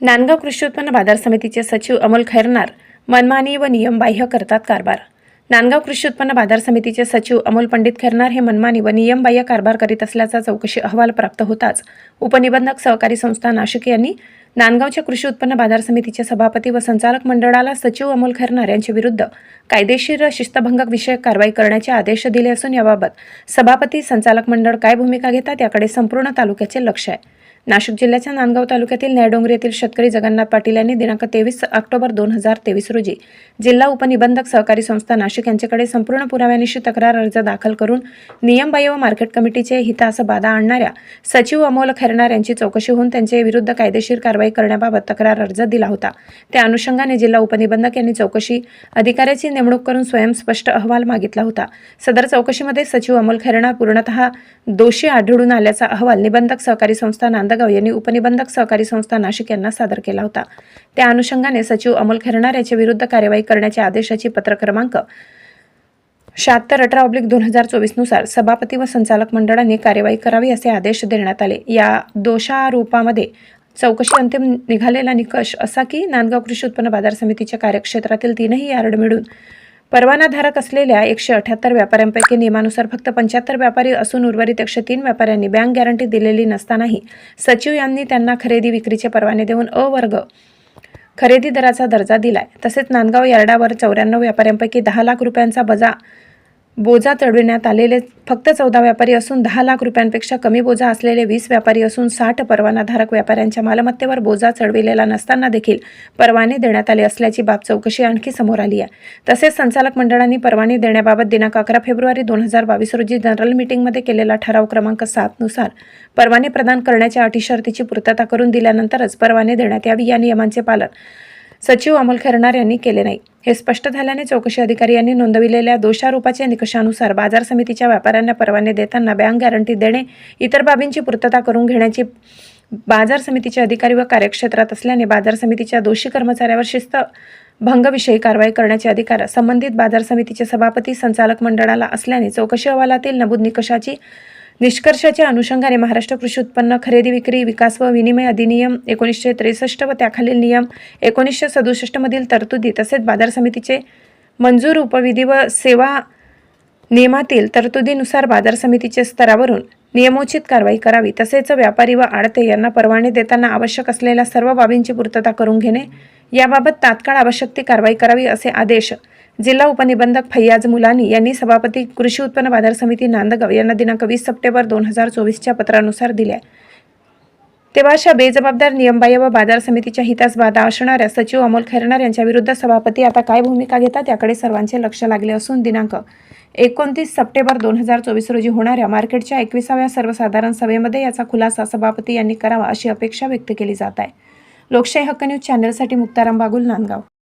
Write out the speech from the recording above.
नांदगाव कृषी उत्पन्न बाजार समितीचे सचिव अमोल खैरनार मनमानी व नियमबाह्य करतात कारभार. नांदगाव कृषी उत्पन्न बाजार समितीचे सचिव अमोल पंडित खैरनार हे मनमानी व नियमबाह्य कारभार करीत असल्याचा चौकशी अहवाल प्राप्त होताच उपनिबंधक सहकारी संस्था नाशिक यांनी नांदगावच्या कृषी उत्पन्न बाजार समितीचे सभापती व संचालक मंडळाला सचिव अमोल खैरनार यांच्या विरुद्ध कायदेशीर शिस्तभंगक विषयक कारवाई करण्याचे आदेश दिले असून याबाबत सभापती संचालक मंडळ काय भूमिका घेतात याकडे संपूर्ण तालुक्याचे लक्ष आहे. नाशिक जिल्ह्याच्या नांदगाव तालुक्यातील न्यायडोंगरी येथील शेतकरी जगन्नाथ पाटील यांनी दिनांक तेवीस ऑक्टोबर दोन हजार तेवीस रोजी जिल्हा उपनिबंधक सहकारी संस्था नाशिक यांच्याकडे संपूर्ण पुराव्यानिशी तक्रार अर्ज दाखल करून नियमबाह्य व मार्केट कमिटीचे हितास बाधा आणणाऱ्या सचिव अमोल खैरनार यांची चौकशी होऊन त्यांच्या विरुद्ध कायदेशीर कारवाई करण्याबाबत तक्रार अर्ज दिला होता. त्या अनुषंगाने जिल्हा उपनिबंधक यांनी चौकशी अधिकाऱ्याची नेमणूक करून स्वयंस्पष्ट अहवाल मागितला होता. सदर चौकशीमध्ये सचिव अमोल खैरनार पूर्णतः दोषी आढळून आल्याचा अहवाल निबंधक सहकारी संस्था नांदगाव यांनी उपनिबंधक सहकारी संस्था नाशिक यांना सादर केला होता. त्या अनुषंगाने सचिव अमोल खैरनार याच्या विरुद्ध कार्यवाही करण्याच्या आदेशाची पत्र क्रमांक शहात्तर अठरा ऑब्लिक दोन हजार चोवीसनुसार सभापती व संचालक मंडळाने कार्यवाही करावी असे आदेश देण्यात आले. या दोषारोपामध्ये चौकशी अंतिम निघालेला निकष असा की नांदगाव कृषी उत्पन्न बाजार समितीच्या कार्यक्षेत्रातील तीनही यार्ड मिळून परवानाधारक असलेल्या एकशे अठ्याहत्तर व्यापाऱ्यांपैकी नियमानुसार फक्त पंच्याहत्तर व्यापारी असून उर्वरित एकशे तीन व्यापाऱ्यांनी बँक गॅरंटी दिलेली नसतानाही सचिव यांनी त्यांना खरेदी विक्रीचे परवाने देऊन अ वर्ग खरेदी दराचा दर्जा दिलाय. तसेच नांदगाव यार्डावर चौऱ्याण्णव व्यापाऱ्यांपैकी दहा लाख रुपयांचा बजा बोजा चढविण्यात आलेले फक्त चौदा व्यापारी असून दहा लाख रुपयांपेक्षा कमी बोजा असलेले वीस व्यापारी असून साठ परवानाधारक व्यापाऱ्यांच्या मालमत्तेवर बोजा चढविलेला नसताना देखील परवाने देण्यात आले असल्याची बाब चौकशी आणखी समोर आली आहे. तसेच संचालक मंडळांनी परवाने देण्याबाबत दिनांक अकरा फेब्रुवारी दोन हजार बावीस रोजी जनरल मीटिंगमध्ये केलेला ठराव क्रमांक सातनुसार परवाने प्रदान करण्याच्या अटी शर्तीची पूर्तता करून दिल्यानंतरच परवाने देण्यात यावी या नियमांचे पालन सचिव अमोल खैरनार यांनी केले नाही. हे स्पष्ट झाल्याने चौकशी अधिकारी यांनी नोंदविलेल्या दोषारोपाच्या निकषानुसार बाजार समितीच्या व्यापाऱ्यांना परवाने देताना बँक गॅरंटी देणे इतर बाबींची पूर्तता करून घेण्याची बाजार समितीचे अधिकारी व कार्यक्षेत्रात असल्याने बाजार समितीच्या दोषी कर्मचाऱ्यावर शिस्त भंगविषयी कारवाई करण्याचे अधिकार संबंधित बाजार समितीचे सभापती संचालक मंडळाला असल्याने चौकशी अहवालातील नमूद निकषाची निष्कर्षाच्या अनुषंगाने महाराष्ट्र कृषी उत्पन्न खरेदी विक्री विकास व विनिमय अधिनियम एकोणीसशे त्रेसष्ट व त्याखालील नियम एकोणीसशे सदुसष्टमधील तरतुदी तसेच बाजार समितीचे मंजूर उपविधी व सेवा नियमातील तरतुदीनुसार बाजार समितीचे स्तरावरून नियमोचित कारवाई करावी तसेच व्यापारी व आडते यांना परवाने देताना आवश्यक असलेल्या सर्व बाबींची पूर्तता करून घेणे याबाबत तात्काळ आवश्यक ती कारवाई करावी असे आदेश जिल्हा उपनिबंधक फैयाज मुलानी यांनी सभापती कृषी उत्पन्न बाजार समिती नांदगाव यांना दिनांक वीस सप्टेंबर दोन हजार चोवीसच्या पत्रानुसार दिल्या तेव्हा अशा बेजबाबदार नियमबाह्य व बाजार समितीच्या हितास बाधा असणाऱ्या सचिव अमोल खैरनार यांच्या विरुद्ध सभापती आता काय भूमिका घेतात याकडे सर्वांचे लक्ष लागले असून दिनांक एकोणतीस सप्टेंबर दोन हजार चोवीस रोजी होणाऱ्या मार्केटच्या एकविसाव्या सर्वसाधारण सभेमध्ये याचा खुलासा सभापती यांनी करावा अशी अपेक्षा व्यक्त केली जात आहे. लोकशाही हक्क न्यूज चॅनलसाठी मुक्ताराम बागुल नांदगाव.